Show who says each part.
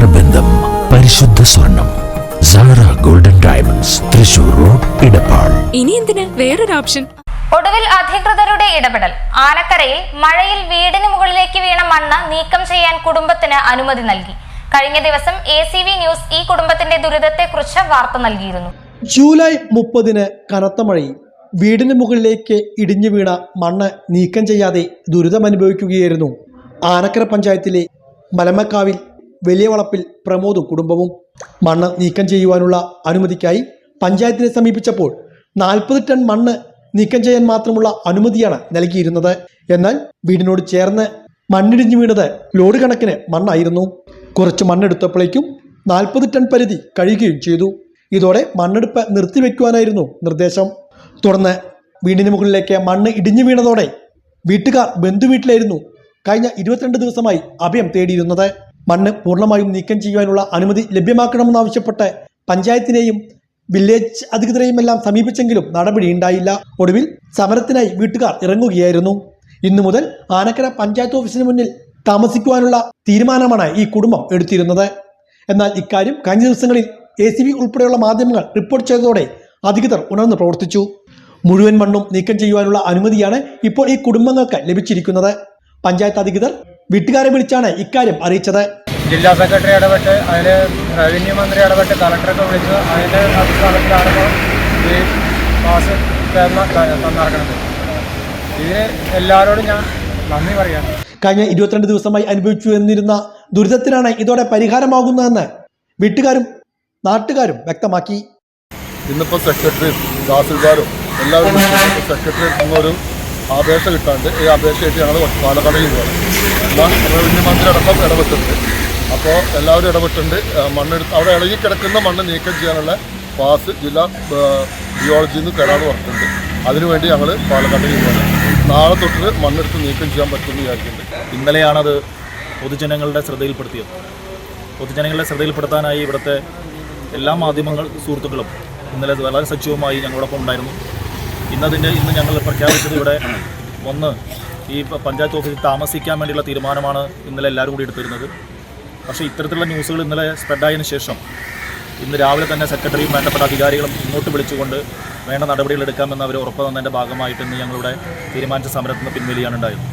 Speaker 1: നേത്രബന്ധം പരിശുദ്ധ സ്വർണം Sara golden diamonds Thrissur road Edappal
Speaker 2: ഇനി എന്തിന്? വേറൊരു ഓപ്ഷൻ
Speaker 3: ഒടുവിൽ അധികൃതരുടെ ഇടപെടൽ. ആനക്കരയിൽ മഴയിൽ വീടിന് മുകളിലേക്ക് വീണ മണ്ണ് നീക്കം ചെയ്യാൻ കുടുംബത്തിന് അനുമതി നൽകി. കഴിഞ്ഞ ദിവസം എ സി വി ന്യൂസ് ഈ കുടുംബത്തിന്റെ ദുരിതത്തെക്കുറിച്ച് വാർത്ത നൽകിയിരുന്നു.
Speaker 4: ജൂലൈ മുപ്പതിന് കനത്ത മഴയിൽ വീടിന് മുകളിലേക്ക് ഇടിഞ്ഞു വീണ മണ്ണ് നീക്കം ചെയ്യാതെ ദുരിതമനുഭവിക്കുകയായിരുന്നു ആനക്കര പഞ്ചായത്തിലെ മലമക്കാവിൽ വലിയ വളപ്പിൽ പ്രമോദും കുടുംബവും മണ്ണ് നീക്കം ചെയ്യുവാനുള്ള അനുമതിക്കായി പഞ്ചായത്തിനെ സമീപിച്ചപ്പോൾ നാൽപ്പത് ടൺ മണ്ണ് നീക്കം ചെയ്യാൻ മാത്രമുള്ള അനുമതിയാണ് നൽകിയിരുന്നത്. എന്നാൽ വീടിനോട് ചേർന്ന് മണ്ണിടിഞ്ഞു വീണത് ലോഡ് കണക്കിന് മണ്ണായിരുന്നു. കുറച്ച് മണ്ണെടുത്തപ്പോഴേക്കും നാൽപ്പത് ടൺ പരിധി കഴിയുകയും ചെയ്തു. ഇതോടെ മണ്ണെടുപ്പ് നിർത്തിവെക്കുവാനായിരുന്നു നിർദ്ദേശം. തുടർന്ന് വീടിന് മുകളിലേക്ക് മണ്ണ് ഇടിഞ്ഞു വീണതോടെ വീട്ടുകാർ ബന്ധുവീട്ടിലായിരുന്നു കഴിഞ്ഞ ഇരുപത്തിരണ്ട് ദിവസമായി അഭയം തേടിയിരുന്നത്. മണ്ണ് പൂർണമായും നീക്കം ചെയ്യുവാനുള്ള അനുമതി ലഭ്യമാക്കണമെന്നാവശ്യപ്പെട്ട് പഞ്ചായത്തിനെയും വില്ലേജ് അധികൃതരെയും എല്ലാം സമീപിച്ചെങ്കിലും നടപടി ഉണ്ടായില്ല. ഒടുവിൽ സമരത്തിനായി വീട്ടുകാർ ഇറങ്ങുകയായിരുന്നു. ഇന്നു മുതൽ ആനക്കര പഞ്ചായത്ത് ഓഫീസിന് മുന്നിൽ താമസിക്കുവാനുള്ള തീരുമാനമാണ് ഈ കുടുംബം എടുത്തിരുന്നത്. എന്നാൽ ഇക്കാര്യം കഴിഞ്ഞ ദിവസങ്ങളിൽ എ സി ബി ഉൾപ്പെടെയുള്ള മാധ്യമങ്ങൾ റിപ്പോർട്ട് ചെയ്തതോടെ അധികൃതർ ഉണർന്നു പ്രവർത്തിച്ചു. മുഴുവൻ മണ്ണും നീക്കം ചെയ്യുവാനുള്ള അനുമതിയാണ് ഇപ്പോൾ ഈ കുടുംബങ്ങൾക്ക് ലഭിച്ചിരിക്കുന്നത്. പഞ്ചായത്ത് അധികൃതർ വീട്ടുകാരെ വിളിച്ചാണ് ഇക്കാര്യം അറിയിച്ചത്.
Speaker 5: ജില്ലാ സെക്രട്ടറി ഇടപെട്ട് അതിൽ റവന്യൂ മന്ത്രി ഇടപെട്ട് കളക്ടറൊക്കെ വിളിച്ച് അതിന്റെ അടിസ്ഥാനത്തിലാണ് ഈ പാസ് തന്ന തന്നിറങ്ങുന്നത് ഇതിന് എല്ലാവരോടും ഞാൻ നന്ദി പറയാം.
Speaker 4: കഴിഞ്ഞ ഇരുപത്തിരണ്ട് ദിവസമായി അനുഭവിച്ചു എന്നിരുന്ന ദുരിതത്തിനാണ് ഇതോടെ പരിഹാരമാകുന്നതെന്ന് വീട്ടുകാരും നാട്ടുകാരും വ്യക്തമാക്കി.
Speaker 6: ഇന്നിപ്പോൾ സെക്രട്ടറിയും തഹസിൽദാരും എല്ലാവരും സെക്രട്ടറി ഒരു അപേക്ഷ കിട്ടാണ്ട് ഈ അപേക്ഷയായിട്ട് ഞങ്ങൾ പാലക്കാട് പോകണം എന്നാൽ റവന്യൂ മന്ത്രി അടക്കം ഇടപെട്ടിട്ടുണ്ട്. അപ്പോൾ എല്ലാവരും ഇടപെട്ടുണ്ട് മണ്ണെടുത്ത് അവിടെ ഇളകി കിടക്കുന്ന മണ്ണ് നീക്കം ചെയ്യാനുള്ള പാസ് ജില്ലാ ജിയോളജിയിൽ നിന്ന് തരാൻ വർക്കുണ്ട് അതിനുവേണ്ടി ഞങ്ങൾ പാലക്കാട് പോകണം നാളെ തൊട്ട് മണ്ണെടുത്ത് നീക്കം ചെയ്യാൻ പറ്റുമെന്ന് വിചാരിക്കുന്നുണ്ട്.
Speaker 7: ഇന്നലെയാണത് പൊതുജനങ്ങളുടെ ശ്രദ്ധയിൽപ്പെടുത്തിയത്. പൊതുജനങ്ങളുടെ ശ്രദ്ധയിൽപ്പെടുത്താനായി ഇവിടുത്തെ എല്ലാ മാധ്യമങ്ങൾ സുഹൃത്തുക്കളും ഇന്നലെ വളരെ സജീവമായി ഞങ്ങളോടൊപ്പം ഉണ്ടായിരുന്നു. ഇന്നതിന്റെ ഇന്ന് ഞങ്ങൾ പ്രഖ്യാപിച്ചത് ഇവിടെ ഒന്ന് ഈ പഞ്ചായത്ത് ഓഫീസിൽ താമസിക്കാൻ വേണ്ടിയുള്ള തീരുമാനമാണ് ഇന്നലെ എല്ലാവരും കൂടി എടുത്തിരുന്നത്. പക്ഷേ ഇത്തരത്തിലുള്ള ന്യൂസുകൾ ഇന്നലെ സ്പ്രെഡായതിനു ശേഷം ഇന്ന് രാവിലെ തന്നെ സെക്രട്ടറിയും വേണ്ടപ്പെട്ട അധികാരികളും ഇങ്ങോട്ട് വിളിച്ചുകൊണ്ട് വേണ്ട നടപടികൾ എടുക്കാമെന്ന് അവർ ഉറപ്പ് തന്നതിന്റെ ഭാഗമായിട്ട് ഇന്ന് ഞങ്ങളുടെ തീരുമാനിച്ച സമരത്തിൽ നിന്ന് പിൻവലിയാണ് ഉണ്ടായത്